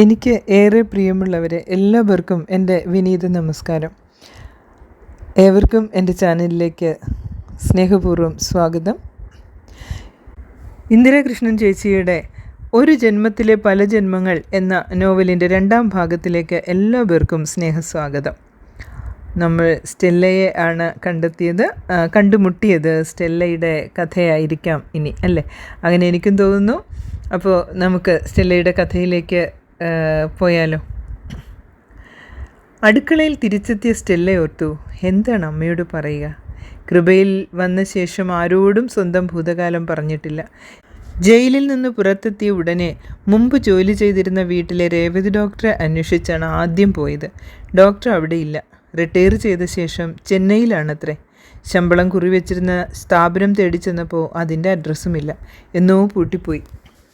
എനിക്ക് ഏറെ പ്രിയമുള്ളവരെ എല്ലാവർക്കും എന്റെ വിനീത നമസ്കാരം. ഏവർക്കും എന്റെ ചാനലിലേക്ക് സ്നേഹപൂർവം സ്വാഗതം. ഇന്ദിരാകൃഷ്ണൻ ചേച്ചിയുടെ ഒരു ജന്മത്തിലെ പല ജന്മങ്ങൾ എന്ന നോവലിന്റെ രണ്ടാം ഭാഗത്തിലേക്ക് എല്ലാവർക്കും സ്നേഹസ്വാഗതം. നമ്മൾ സ്റ്റെല്ലയെ ആണ് കണ്ടെത്തിയത്. കണ്ടുമുട്ടിയത് സ്റ്റെല്ലയുടെ കഥയായിരിക്കാം ഇനി അല്ലേ? അങ്ങനെ എനിക്കും തോന്നുന്നു. അപ്പോൾ നമുക്ക് സ്റ്റെല്ലയുടെ കഥയിലേക്ക് പോയാലോ? അടുക്കളയിൽ തിരിച്ചെത്തിയ സ്റ്റെല്ല ഓർത്തു എന്താണ് അമ്മയോട് പറയുക? കൃപയിൽ വന്ന ശേഷം ആരോടും സ്വന്തം ഭൂതകാലം പറഞ്ഞിട്ടില്ല. ജയിലിൽ നിന്ന് പുറത്തെത്തിയ ഉടനെ മുമ്പ് ജോലി ചെയ്തിരുന്ന വീട്ടിലെ രേവതി ഡോക്ടറെ അന്വേഷിച്ചാണ് ആദ്യം പോയത്. ഡോക്ടർ അവിടെയില്ല റിട്ടയർ ചെയ്ത ശേഷം ചെന്നൈയിലാണത്രേ. ശമ്പളം കുറിവെച്ചിരുന്ന സ്ഥാപനം തേടി ചെന്നപ്പോൾ അതിന്റെ അഡ്രസ്സുമില്ല എന്നോ പൂട്ടിപ്പോയി.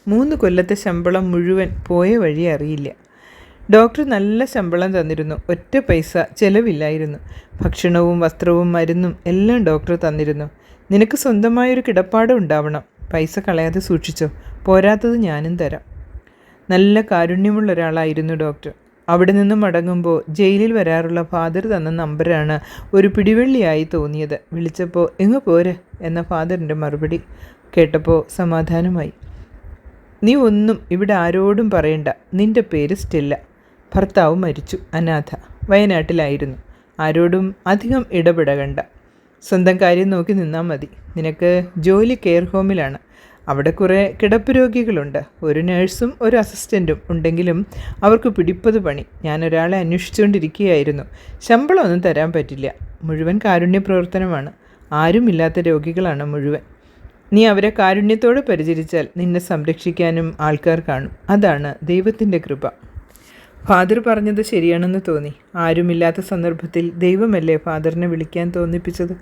മൂന്ന് കൊല്ലത്തെ ശമ്പളം മുഴുവൻ പോയ വഴി അറിയില്ല. ഡോക്ടർ നല്ല ശമ്പളം തന്നിരുന്നു. ഒറ്റ പൈസ ചെലവില്ലായിരുന്നു. ഭക്ഷണവും വസ്ത്രവും മരുന്നും എല്ലാം ഡോക്ടർ തന്നിരുന്നു. നിനക്ക് സ്വന്തമായൊരു കിടപ്പാടം ഉണ്ടാവണം. പൈസ കളയാതെ സൂക്ഷിച്ചോ. പോരാത്തത് ഞാനും തരാം. നല്ല കാരുണ്യമുള്ള ഒരാളായിരുന്നു ഡോക്ടർ. അവിടെ നിന്ന് മടങ്ങുമ്പോൾ ജയിലിൽ വരാറുള്ള ഫാദർ തന്ന നമ്പരാണ് ഒരു പിടിവെള്ളിയായി തോന്നിയത്. വിളിച്ചപ്പോൾ എങ്ങ് പോരെ? എന്ന ഫാദറിന്റെ മറുപടി കേട്ടപ്പോൾ സമാധാനമായി. നീ ഒന്നും ഇവിടെ ആരോടും പറയണ്ട. നിന്റെ പേര് സ്റ്റെല്ല. ഭർത്താവ് മരിച്ചു. അനാഥ. വയനാട്ടിലായിരുന്നു. ആരോടും അധികം ഇടപെടകണ്ട. സ്വന്തം കാര്യം നോക്കി നിന്നാൽ മതി. നിനക്ക് ജോലി കെയർ ഹോമിലാണ്. അവിടെ കുറേ കിടപ്പ് രോഗികളുണ്ട്. ഒരു നേഴ്സും ഒരു അസിസ്റ്റന്റും ഉണ്ടെങ്കിലും അവർക്ക് പിടിപ്പത് പണി. ഞാനൊരാളെ അന്വേഷിച്ചുകൊണ്ടിരിക്കുകയായിരുന്നു. ശമ്പളമൊന്നും തരാൻ പറ്റില്ല. മുഴുവൻ കാരുണ്യ പ്രവർത്തനമാണ് ആരുമില്ലാത്ത രോഗികളാണ് മുഴുവൻ. നീ അവരെ കാരുണ്യത്തോടെ പരിചരിച്ചാൽ നിന്നെ സംരക്ഷിക്കാനും ആൾക്കാർ കാണും. അതാണ് ദൈവത്തിന്റെ കൃപ. ഫാദർ പറഞ്ഞത് ശരിയാണെന്ന് തോന്നി. ആരുമില്ലാത്ത സന്ദർഭത്തിൽ ദൈവമല്ലേ ഫാദറിനെ വിളിക്കാൻ തോന്നിപ്പിച്ചത്?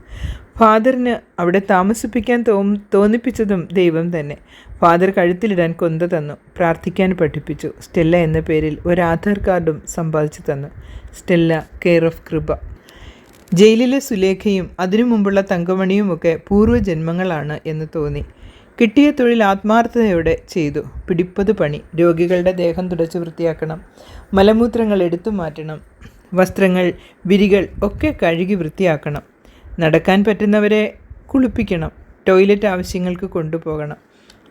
ഫാദറിന് അവിടെ താമസിപ്പിക്കാൻ തോ തോന്നിപ്പിച്ചതും ദൈവം തന്നെ. ഫാദർ കഴുത്തിലിടാൻ കൊന്ത തന്നു. പ്രാർത്ഥിക്കാൻ പഠിപ്പിച്ചു. സ്റ്റെല്ല എന്ന പേരിൽ ഒരു ആധാർ കാർഡും സമ്പാദിച്ചു തന്നു. സ്റ്റെല്ല കെയർ ഓഫ് കൃപ. ജയിലിലെ സുലേഖയും അതിനു മുമ്പുള്ള തങ്കമണിയുമൊക്കെ പൂർവജന്മങ്ങളാണ് എന്ന് തോന്നി. കിട്ടിയ തൊഴിൽ ആത്മാർത്ഥതയോടെ ചെയ്തു. പിടിപ്പത് പണി. രോഗികളുടെ ദേഹം തുടച്ചു വൃത്തിയാക്കണം. മലമൂത്രങ്ങൾ എടുത്തു മാറ്റണം. വസ്ത്രങ്ങൾ വിരികൾ ഒക്കെ കഴുകി വൃത്തിയാക്കണം. നടക്കാൻ പറ്റുന്നവരെ കുളിപ്പിക്കണം. ടോയ്ലറ്റ് ആവശ്യങ്ങൾക്ക് കൊണ്ടുപോകണം.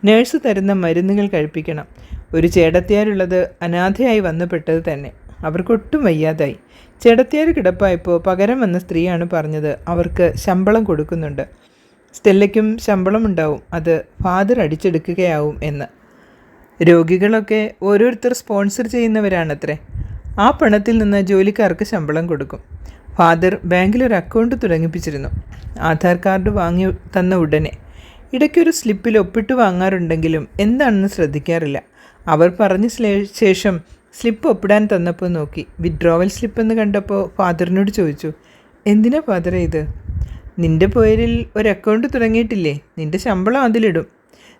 നേഴ്സ് തരുന്ന മരുന്നുകൾ കഴിപ്പിക്കണം. ഒരു ചേടത്തിയാരുള്ളത് അനാഥയായി വന്നുപെട്ടത് തന്നെ. അവർക്കൊട്ടും വയ്യാതായി. ചേടത്തിയാർ കിടപ്പായപ്പോൾ പകരം വന്ന സ്ത്രീയാണ് പറഞ്ഞത്. അവർക്ക് ശമ്പളം കൊടുക്കുന്നുണ്ട്. സ്റ്റെല്ലയ്ക്കും ശമ്പളമുണ്ടാവും അത് ഫാദർ അടിച്ചെടുക്കുകയാവും എന്ന്. രോഗികളൊക്കെ ഓരോരുത്തർ സ്പോൺസർ ചെയ്യുന്നവരാണത്രേ. ആ പണത്തിൽ നിന്ന് ജോലിക്കാർക്ക് ശമ്പളം കൊടുക്കും. ഫാദർ ബാങ്കിൽ ഒരു അക്കൗണ്ട് തുടങ്ങിപ്പിച്ചിരുന്നു. ആധാർ കാർഡ് വാങ്ങി തന്ന ഉടനെ. ഇടയ്ക്കൊരു സ്ലിപ്പിൽ ഒപ്പിട്ട് വാങ്ങാറുണ്ടെങ്കിലും എന്താണെന്ന് ശ്രദ്ധിക്കാറില്ല. അവർ പറഞ്ഞ ശേഷം സ്ലിപ്പ് ഒപ്പിടാൻ തന്നപ്പോൾ നോക്കി. വിഡ്രോവൽ സ്ലിപ്പ് എന്ന് കണ്ടപ്പോൾ ഫാദറിനോട് ചോദിച്ചു എന്തിനാ ഫാദറെ ഇത്? നിന്റെ പേരിൽ ഒരു അക്കൗണ്ട് തുടങ്ങിയിട്ടില്ലേ? നിന്റെ ശമ്പളം അതിലിടും.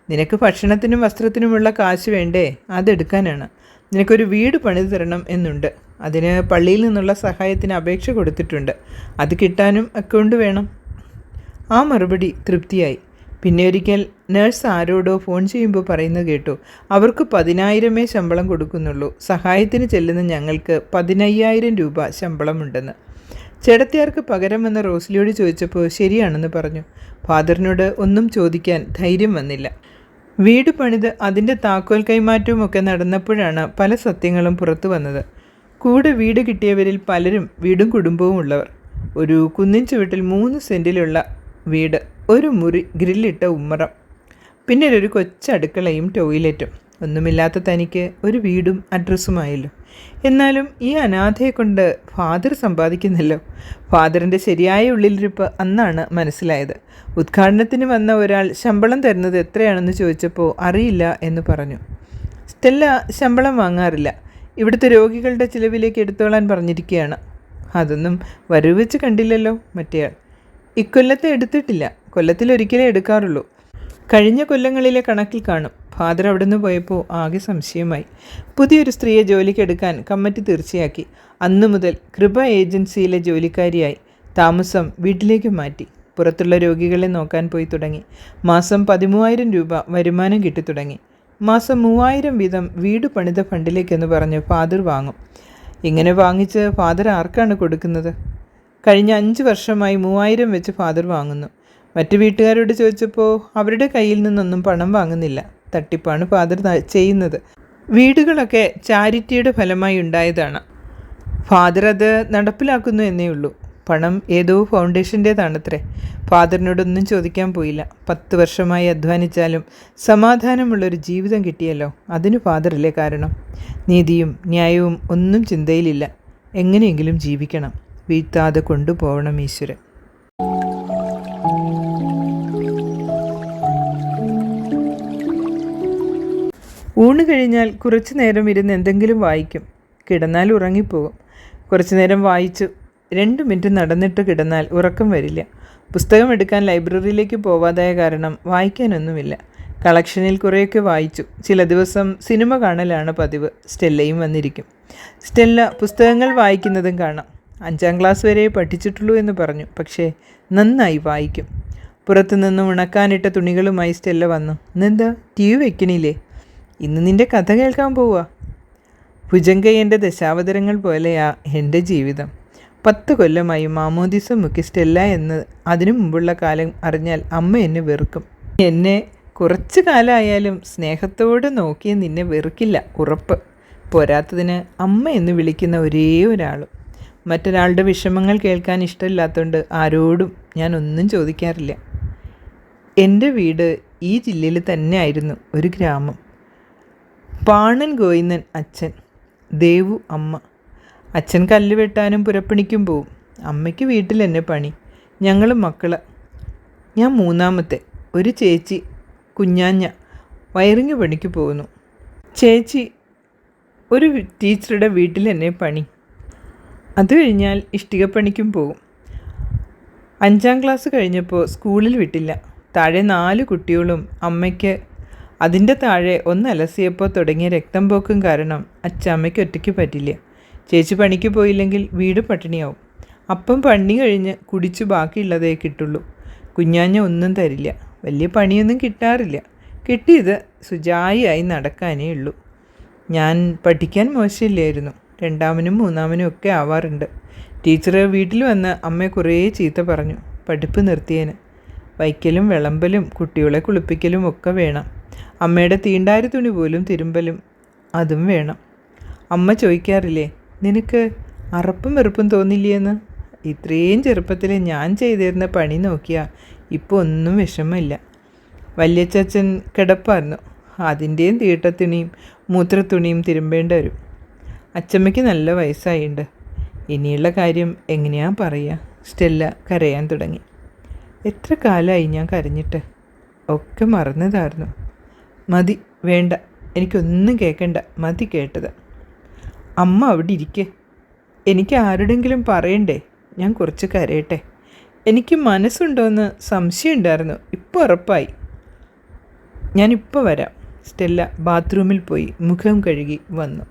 നിനക്ക് ഭക്ഷണത്തിനും വസ്ത്രത്തിനുമുള്ള കാശ് വേണ്ടേ? അതെടുക്കാനാണ്. നിനക്കൊരു വീട് പണിത് തരണം എന്നുണ്ട്. അതിന് പള്ളിയിൽ നിന്നുള്ള സഹായത്തിന് അപേക്ഷ കൊടുത്തിട്ടുണ്ട്. അത് കിട്ടാനും അക്കൗണ്ട് വേണം. ആ മറുപടി തൃപ്തിയായി. പിന്നെ ഒരിക്കൽ നേഴ്സ് ആരോടോ ഫോൺ ചെയ്യുമ്പോൾ പറയുന്നത് കേട്ടു. അവർക്ക് പതിനായിരമേ ശമ്പളം കൊടുക്കുന്നുള്ളൂ. സഹായത്തിന് ചെല്ലുന്ന ഞങ്ങൾക്ക് പതിനയ്യായിരം രൂപ ശമ്പളമുണ്ടെന്ന്. ചേടത്തിയാർക്ക് പകരം വന്ന റോസ്ലിയോട് ചോദിച്ചപ്പോൾ ശരിയാണെന്ന് പറഞ്ഞു. ഫാദറിനോട് ഒന്നും ചോദിക്കാൻ ധൈര്യം വന്നില്ല. വീട് പണിത് അതിന്റെ താക്കോൽ കൈമാറ്റവും ഒക്കെ നടന്നപ്പോഴാണ് പല സത്യങ്ങളും പുറത്തു വന്നത്. കൂടെ വീട് കിട്ടിയവരിൽ പലരും വീടും കുടുംബവും ഉള്ളവർ. ഒരു കുന്നിൻ ചുവട്ടിൽ മൂന്ന് സെന്റിലുള്ള വീട്. ഒരു മുറി ഗ്രില്ലിട്ട ഉമ്മറം പിന്നെ ഒരു കൊച്ചടുക്കളയും ടോയ്ലറ്റും. ഒന്നുമില്ലാത്ത തനിക്ക് ഒരു വീടും അഡ്രസ്സുമായല്ലോ. എന്നാലും ഈ അനാഥയെ കൊണ്ട് ഫാദർ സമ്പാദിക്കുന്നല്ലോ. ഫാദറിന്റെ ശരിയായ ഉള്ളിലിരിപ്പ് അന്നാണ് മനസ്സിലായത്. ഉദ്ഘാടനത്തിന് വന്ന ഒരാൾ ശമ്പളം തരുന്നത് എത്രയാണെന്ന് ചോദിച്ചപ്പോൾ അറിയില്ല എന്ന് പറഞ്ഞു. സ്റ്റെല്ല ശമ്പളം വാങ്ങാറില്ല. ഇവിടുത്തെ രോഗികളുടെ ചിലവിലേക്ക് എടുത്തോളാൻ പറഞ്ഞിരിക്കുകയാണ് അതൊന്നും വരവ് വെച്ച് കണ്ടില്ലല്ലോ മറ്റേയാൾ. ഇക്കൊല്ലത്തെ എടുത്തിട്ടില്ല. കൊല്ലത്തിലൊരിക്കലേ എടുക്കാറുള്ളൂ. കഴിഞ്ഞ കൊല്ലങ്ങളിലെ കണക്കിൽ കാണും. ഫാദർ അവിടുന്ന് പോയപ്പോൾ ആകെ സംശയമായി. പുതിയൊരു സ്ത്രീയെ ജോലിക്കെടുക്കാൻ കമ്മിറ്റി തീർച്ചയാക്കി. അന്നു മുതൽ കൃപ ഏജൻസിയിലെ ജോലിക്കാരിയായി. താമസം വീട്ടിലേക്ക് മാറ്റി. പുറത്തുള്ള രോഗികളെ നോക്കാൻ പോയി തുടങ്ങി. മാസം പതിമൂവായിരം രൂപ വരുമാനം കിട്ടി തുടങ്ങി. മാസം മൂവായിരം വീതം വീട് പണിത ഫണ്ടിലേക്കെന്ന് പറഞ്ഞ് ഫാദർ വാങ്ങും. ഇങ്ങനെ വാങ്ങിച്ച് ഫാദർ ആർക്കാണ് കൊടുക്കുന്നത്? കഴിഞ്ഞ അഞ്ച് വർഷമായി മൂവായിരം വെച്ച് ഫാദർ വാങ്ങുന്നു. മറ്റു വീട്ടുകാരോട് ചോദിച്ചപ്പോൾ അവരുടെ കയ്യിൽ നിന്നൊന്നും പണം വാങ്ങുന്നില്ല. തട്ടിപ്പാണ് ഫാദർ ചെയ്യുന്നത്. വീടുകളൊക്കെ ചാരിറ്റിയുടെ ഫലമായി ഉണ്ടായതാണ്. ഫാദർ അത് നടപ്പിലാക്കുന്നു എന്നേ ഉള്ളൂ. പണം ഏതോ ഫൗണ്ടേഷന്റേതാണത്രേ ഫാദറിനോടൊന്നും ചോദിക്കാൻ പോയില്ല. പത്ത് വർഷമായി അധ്വാനിച്ചാലും സമാധാനമുള്ളൊരു ജീവിതം കിട്ടിയല്ലോ. അതിന് ഫാദറല്ലേ കാരണം? നീതിയും ന്യായവും ഒന്നും ചിന്തയിലില്ല. എങ്ങനെയെങ്കിലും ജീവിക്കണം. വീഴ്ത്താതെ കൊണ്ടുപോകണം ഈശ്വരൻ. ഊണ് കഴിഞ്ഞാൽ കുറച്ചു നേരം ഇരുന്ന് എന്തെങ്കിലും വായിക്കും. കിടന്നാൽ ഉറങ്ങിപ്പോകും. കുറച്ചു നേരം വായിച്ചു രണ്ട് മിനിറ്റ് നടന്നിട്ട് കിടന്നാൽ ഉറക്കം വരില്ല. പുസ്തകം എടുക്കാൻ ലൈബ്രറിയിലേക്ക് പോവാതായ കാരണം വായിക്കാനൊന്നുമില്ല. കളക്ഷനിൽ കുറേയൊക്കെ വായിച്ചു. ചില ദിവസം സിനിമ കാണലാണ് പതിവ്. സ്റ്റെല്ലയും വന്നിരിക്കും. സ്റ്റെല്ല പുസ്തകങ്ങൾ വായിക്കുന്നതും കാണാം. അഞ്ചാം ക്ലാസ് വരെ പഠിച്ചിട്ടുള്ളൂ എന്ന് പറഞ്ഞു. പക്ഷേ നന്നായി വായിക്കും. പുറത്തുനിന്ന് ഉണക്കാനിട്ട തുണികളുമായി സ്റ്റെല്ല വന്നു. ഇന്നെന്താ? ടി വി വെക്കണില്ലേ? ഇന്ന് നിന്റെ കഥ കേൾക്കാൻ പോവുക ഭുജങ്കയ്യന്റെ ദശാവതരങ്ങൾ പോലെയാ എന്റെ ജീവിതം. പത്ത് കൊല്ലമായി മാമോദിസ മുക്കിസ്റ്റല്ല എന്ന് അതിനു മുമ്പുള്ള കാലം അറിഞ്ഞാൽ അമ്മ എന്നെ വെറുക്കും. എന്നെ കുറച്ച് കാലമായാലും സ്നേഹത്തോട് നോക്കിയ നിന്നെ വെറുക്കില്ല ഉറപ്പ്. പോരാത്തതിന് അമ്മ എന്ന് വിളിക്കുന്ന ഒരേ ഒരാളും. മറ്റൊരാളുടെ വിഷമങ്ങൾ കേൾക്കാൻ ഇഷ്ടമില്ലാത്തതുകൊണ്ട് ആരോടും ഞാൻ ഒന്നും ചോദിക്കാറില്ല. എന്റെ വീട് ഈ ജില്ലയിൽ തന്നെ ആയിരുന്നു ഒരു ഗ്രാമം. പാണൻ ഗോയിന്നൻ അച്ഛൻ ദേവു അമ്മ. അച്ഛൻ കല്ല് വെട്ടാനും പുരപ്പണിക്കും പോവും. അമ്മയ്ക്ക് വീട്ടിൽ എന്നെ പണി. ഞങ്ങൾ മക്കൾ. ഞാൻ മൂന്നാമത്തെ. ഒരു ചേച്ചി കുഞ്ഞാഞ്ഞ വയറിങ് പണിക്ക് പോകുന്നു. ചേച്ചി ഒരു ടീച്ചറുടെ വീട്ടിൽ എന്നെ പണി. അത് കഴിഞ്ഞാൽ ഇഷ്ടികപ്പണിക്കും പോകും അഞ്ചാം ക്ലാസ് കഴിഞ്ഞപ്പോൾ സ്കൂളിൽ വിട്ടില്ല. താഴെ നാല് കുട്ടികളും അമ്മയ്ക്ക് അതിന്റെ താഴെ ഒന്ന് അലസിയപ്പോൾ തുടങ്ങിയ രക്തം പോക്കും കാരണം അച്ചമ്മയ്ക്ക് ഒറ്റയ്ക്ക് പറ്റില്ല. ചേച്ചി പണിക്ക് പോയില്ലെങ്കിൽ വീട് പട്ടിണിയാവും. അപ്പം പണി കഴിഞ്ഞ് കുടിച്ചു ബാക്കിയുള്ളതേ കിട്ടുള്ളൂ. കുഞ്ഞാഞ്ഞ ഒന്നും തരില്ല. വലിയ പണിയൊന്നും കിട്ടാറില്ല. കിട്ടിയത് സുജായിയായി നടക്കാനേ ഉള്ളൂ. ഞാൻ പഠിക്കാൻ മോശമില്ലായിരുന്നു. രണ്ടാമനും മൂന്നാമനും ഒക്കെ ആവാറുണ്ട്. ടീച്ചർ വീട്ടിൽ വന്ന് അമ്മയെ കുറേ ചീത്ത പറഞ്ഞു. പഠിപ്പ് നിർത്തിയേന്. വയ്ക്കലും വിളമ്പലും കുട്ടികളെ കുളിപ്പിക്കലും ഒക്കെ വേണം. അമ്മയുടെ തീണ്ടാരി തുണി പോലും തിരുമ്പലും അതും വേണം. അമ്മ ചോദിക്കാറില്ലേ നിനക്ക് അറപ്പും വെറുപ്പും തോന്നില്ലേന്ന്? ഇത്രയും ചെറുപ്പത്തിൽ ഞാൻ ചെയ്തിരുന്ന പണി നോക്കിയാൽ ഇപ്പോൾ ഒന്നും വിഷമമില്ല. വല്യച്ചൻ കിടപ്പായിരുന്നു അതിന്റെയും തീട്ടത്തുണിയും മൂത്രത്തുണിയും തിരുമ്പേണ്ടി വരും. അച്ചമ്മയ്ക്ക് നല്ല വയസ്സായിട്ടുണ്ട് ഇനിയുള്ള കാര്യം എങ്ങനെയാ പറയുക സ്റ്റെല്ല കരയാൻ തുടങ്ങി. എത്ര കാലമായി ഞാൻ കരഞ്ഞിട്ട്? ഒക്കെ മറന്നതായിരുന്നു. മതി വേണ്ട. എനിക്കൊന്നും കേൾക്കണ്ട മതി കേട്ടത്. അമ്മ അവിടെ ഇരിക്കെ. എനിക്ക് ആരുടെങ്കിലും പറയണ്ടേ? ഞാൻ കുറച്ച് കരയട്ടെ. എനിക്ക് മനസ്സുണ്ടോയെന്ന് സംശയമുണ്ടായിരുന്നു. ഇപ്പോൾ ഉറപ്പായി. ഞാനിപ്പോൾ വരാം. സ്റ്റെല്ല ബാത്റൂമിൽ പോയി മുഖം കഴുകി വന്നു.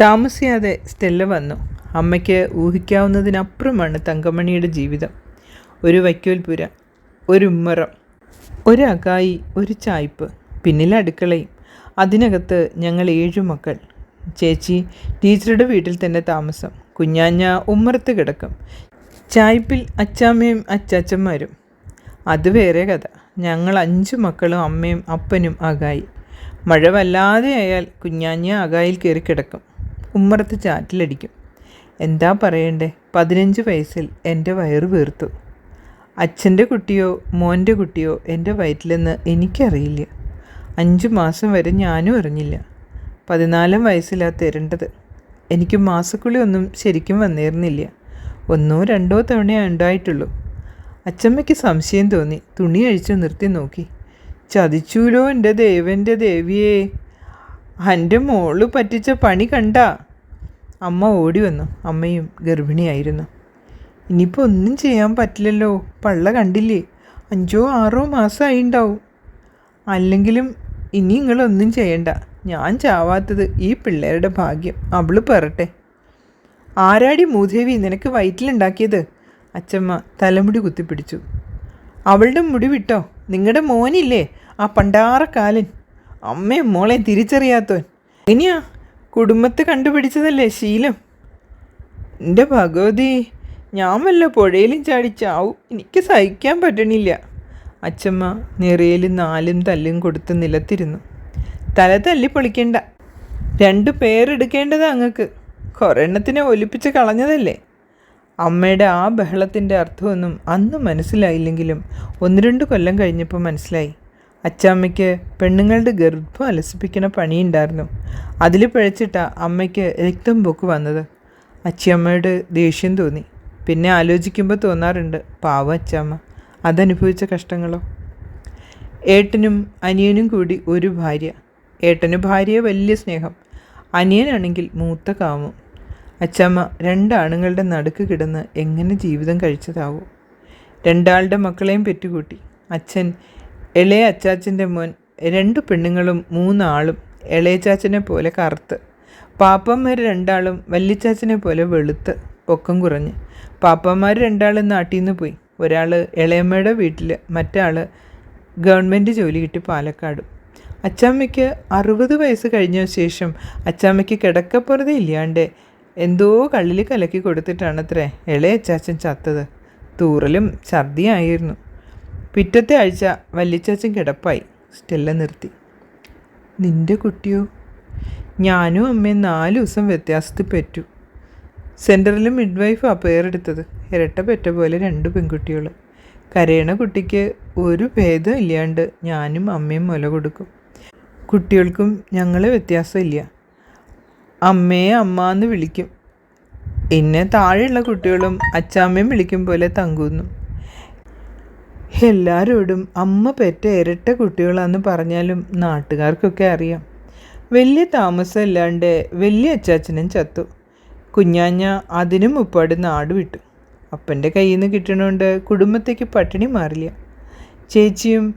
താമസിയാതെ സ്റ്റെല്ല വന്നു. അമ്മയ്ക്ക് ഊഹിക്കാവുന്നതിനപ്പുറമാണ് തങ്കമണിയുടെ ജീവിതം. ഒരു വൈക്കോൽപുര ഒരു ഉമ്മറം ഒരു അകായി ഒരു ചായ്പ് പിന്നിലെ അടുക്കളയും. അതിനകത്ത് ഞങ്ങൾ ഏഴു മക്കൾ. ചേച്ചി ടീച്ചറുടെ വീട്ടിൽ തന്നെ താമസം. കുഞ്ഞാഞ്ഞ ഉമ്മറത്ത് കിടക്കും. ചായ്പിൽ അച്ചാമ്മയും അച്ചാച്ചന്മാരും. അത് വേറെ കഥ. ഞങ്ങൾ അഞ്ചു മക്കളും അമ്മയും അപ്പനും അകായി. മഴ വല്ലാതെ ആയാൽ കുഞ്ഞാഞ്ഞ അകായിൽ കയറി കിടക്കും. ഉമ്മറത്ത് ചാറ്റിലടിക്കും. എന്താ പറയണ്ടേ? പതിനഞ്ച് വയസ്സിൽ എന്റെ വയറ് വീർത്തു. അച്ഛന്റെ കുട്ടിയോ മോന്റെ കുട്ടിയോ എന്റെ വയറ്റിലെന്ന് എനിക്കറിയില്ല. അഞ്ച് മാസം വരെ ഞാനും അറിഞ്ഞില്ല. പതിനാലാം വയസ്സിലാ തരേണ്ടത്. എനിക്ക് മാസക്കുളി ഒന്നും ശരിക്കും വന്നേർന്നില്ല ഒന്നോ രണ്ടോ തവണയേ ഉണ്ടായിട്ടുള്ളൂ. അച്ചമ്മയ്ക്ക് സംശയം തോന്നി. തുണി അഴിച്ചു നിർത്തി നോക്കി. ചതിച്ചൂലോ എന്റെ ദേവന്റെ ദേവിയേ? എന്റെ മോൾ പറ്റിച്ച പണി കണ്ട. അമ്മ ഓടി വന്നു. അമ്മയും ഗർഭിണിയായിരുന്നു. ഇനിയിപ്പോൾ ഒന്നും ചെയ്യാൻ പറ്റില്ലല്ലോ. പള്ള കണ്ടില്ലേ? അഞ്ചോ ആറോ മാസമായി ഉണ്ടാവും അല്ലെങ്കിലും ഇനി നിങ്ങളൊന്നും ചെയ്യണ്ട. ഞാൻ ചാവാത്തത് ഈ പിള്ളേരുടെ ഭാഗ്യം. അവൾ പറട്ടെ. ആരാടി മൂദേവി നിനക്ക് വയറ്റിലുണ്ടാക്കിയത്? അച്ചമ്മ തലമുടി കുത്തിപ്പിടിച്ചു. അവളുടെ മുടി വിട്ടോ? നിങ്ങളുടെ മോനില്ലേ? ആ പണ്ടാറക്കാലൻ അമ്മയും മോളെ തിരിച്ചറിയാത്തവൻ. ഇനിയാ കുടുംബത്തെ കണ്ടുപിടിച്ചതല്ലേ ശീലം? എന്റെ ഭഗവതി ഞാൻ വല്ല പുഴയിലും ചാടിച്ചാവും എനിക്ക് സഹിക്കാൻ പറ്റണില്ല. അച്ചമ്മ നിറയിൽ നാലും തല്ലും കൊടുത്ത് നിലത്തിരുന്നു. തല തല്ലി പൊളിക്കണ്ട. രണ്ട് പേരെടുക്കേണ്ടത് അങ്ങക്ക്. കുറെണ്ണത്തിനെ ഒലിപ്പിച്ച് കളഞ്ഞതല്ലേ? അമ്മയുടെ ആ ബഹളത്തിന്റെ അർത്ഥമൊന്നും അന്ന് മനസ്സിലായില്ലെങ്കിലും ഒന്ന് രണ്ട് കൊല്ലം കഴിഞ്ഞപ്പോൾ മനസ്സിലായി. അച്ചാമ്മയ്ക്ക് പെണ്ണുങ്ങളുടെ ഗർഭം അലസിപ്പിക്കുന്ന പണിയുണ്ടായിരുന്നു. അതിൽ പിഴച്ചിട്ട അമ്മയ്ക്ക് രക്തം പൊക്ക് വന്നത്. അച്ചിയമ്മയുടെ ദേഷ്യം തോന്നി. പിന്നെ ആലോചിക്കുമ്പോൾ തോന്നാറുണ്ട് പാവം അച്ചമ്മ അതനുഭവിച്ച കഷ്ടങ്ങളോ? ഏട്ടനും അനിയനും കൂടി ഒരു ഭാര്യ. ഏട്ടന് ഭാര്യയെ വലിയ സ്നേഹം. അനിയനാണെങ്കിൽ മൂത്ത കാമും. അച്ചമ്മ രണ്ടാണുങ്ങളുടെ നടുക്ക് കിടന്ന് എങ്ങനെ ജീവിതം കഴിച്ചതാവോ? രണ്ടാളുടെ മക്കളെയും പെറ്റുകൂട്ടി. അച്ഛൻ ഇളയ അച്ചാച്ചന്റെ മുൻ രണ്ട് പെണ്ണുങ്ങളും മൂന്നാളും ഇളയച്ചാച്ചനെ പോലെ കറുത്ത്. പാപ്പന്മാർ രണ്ടാളും വല്യച്ചാച്ചനെ പോലെ വെളുത്ത് പൊക്കം കുറഞ്ഞ്. പാപ്പന്മാർ രണ്ടാളും നാട്ടിൽ നിന്ന് പോയി. ഒരാൾ ഇളയമ്മയുടെ വീട്ടിൽ മറ്റാൾ ഗവൺമെന്റ് ജോലി കിട്ടി പാലക്കാട്. അച്ചാമ്മയ്ക്ക് അറുപത് വയസ്സ് കഴിഞ്ഞ ശേഷം അച്ചാമ്മയ്ക്ക് കിടക്കപ്പുറത ഇല്ലാണ്ട് എന്തോ കള്ളിൽ കലക്കി കൊടുത്തിട്ടാണത്രേ ഇളയ അച്ചാച്ചൻ ചത്തത്. തൂറലും ഛർദിയായിരുന്നു. പിറ്റത്തെ ആഴ്ച വല്യച്ചാച്ചൻ കിടപ്പായി. സ്റ്റെല്ല നിർത്തി. നിന്റെ കുട്ടിയോ? ഞാനും അമ്മയും നാല് ദിവസം വ്യത്യാസത്തിൽ പെറ്റു. സെന്ററിൽ മിഡ്വൈഫാ പേരെടുത്തത്. ഇരട്ട പെറ്റ പോലെ രണ്ട് പെൺകുട്ടികൾ കരയണ കുട്ടിക്ക് ഒരു ഭേദം ഇല്ലാണ്ട് ഞാനും അമ്മയും മുല കൊടുക്കും. കുട്ടികൾക്കും ഞങ്ങളെ വ്യത്യാസമില്ല അമ്മയെ അമ്മ എന്ന് വിളിക്കും. എന്നെ താഴെയുള്ള കുട്ടികളും അച്ചാമ്മയും വിളിക്കും പോലെ തങ്കുന്നു. എല്ലാവരോടും അമ്മ പെറ്റ ഇരട്ട കുട്ടികളാന്ന് പറഞ്ഞാലും നാട്ടുകാർക്കൊക്കെ അറിയാം. വലിയ താമസമില്ലാണ്ട് വലിയ അച്ചാച്ചനും ചത്തു. കുഞ്ഞാഞ്ഞ അതിനും മുപ്പാട് നാട് വിട്ടു. അപ്പന്റെ കയ്യിൽ നിന്ന് കിട്ടണോണ്ട് കുടുംബത്തേക്ക് പട്ടിണി മാറില്ല. ചേച്ചിയും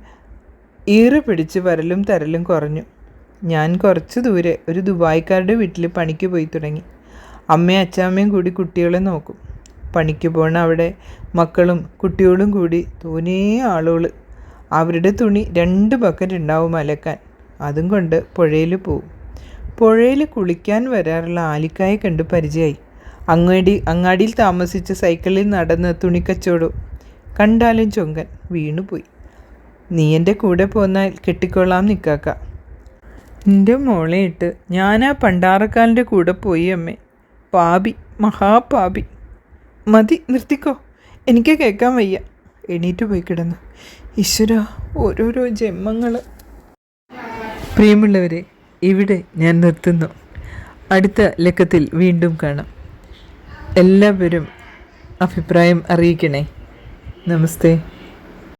ഈറ് പിടിച്ച് വരലും തരലും കുറഞ്ഞു. ഞാൻ കുറച്ച് ദൂരെ ഒരു ദുബായിക്കാരുടെ വീട്ടിൽ പണിക്ക് പോയി തുടങ്ങി. അമ്മയും അച്ചാമ്മയും കൂടി കുട്ടികളെ നോക്കും. പണിക്ക് പോണ അവിടെ മക്കളും കുട്ടികളും കൂടി തോനേ ആളുകൾ അവരുടെ തുണി രണ്ട് ബക്കറ്റ് ഉണ്ടാവും അലക്കാൻ. അതും കൊണ്ട് പുഴയിൽ പോവും. പുഴയിൽ കുളിക്കാൻ വരാറുള്ള ആലിക്കായെ കണ്ട് പരിചയമായി അങ്ങാടി അങ്ങാടിയിൽ താമസിച്ച് സൈക്കിളിൽ നടന്ന് തുണിക്കച്ചോടും കണ്ടാലും ചൊങ്കൻ വീണുപോയി നീ എന്റെ കൂടെ പോന്നാൽ കെട്ടിക്കൊള്ളാം നിൽക്കാക്ക എന്റെ മോളെ ഇട്ട് ആ പണ്ടാറക്കാലിന്റെ കൂടെ പോയി അമ്മേ. പാപി മഹാപാപി. മതി നിർത്തിക്കോ. എനിക്ക് കേൾക്കാൻ വയ്യ. എണീറ്റ് പോയി കിടന്നു. ഈശ്വര ഓരോരോ ജന്മങ്ങൾ പ്രിയമുള്ളവരെ ഇവിടെ ഞാൻ നിർത്തുന്നു. അടുത്ത ലക്കത്തിൽ വീണ്ടും കാണാം. എല്ലാവരും അഭിപ്രായം അറിയിക്കണേ. നമസ്തേ.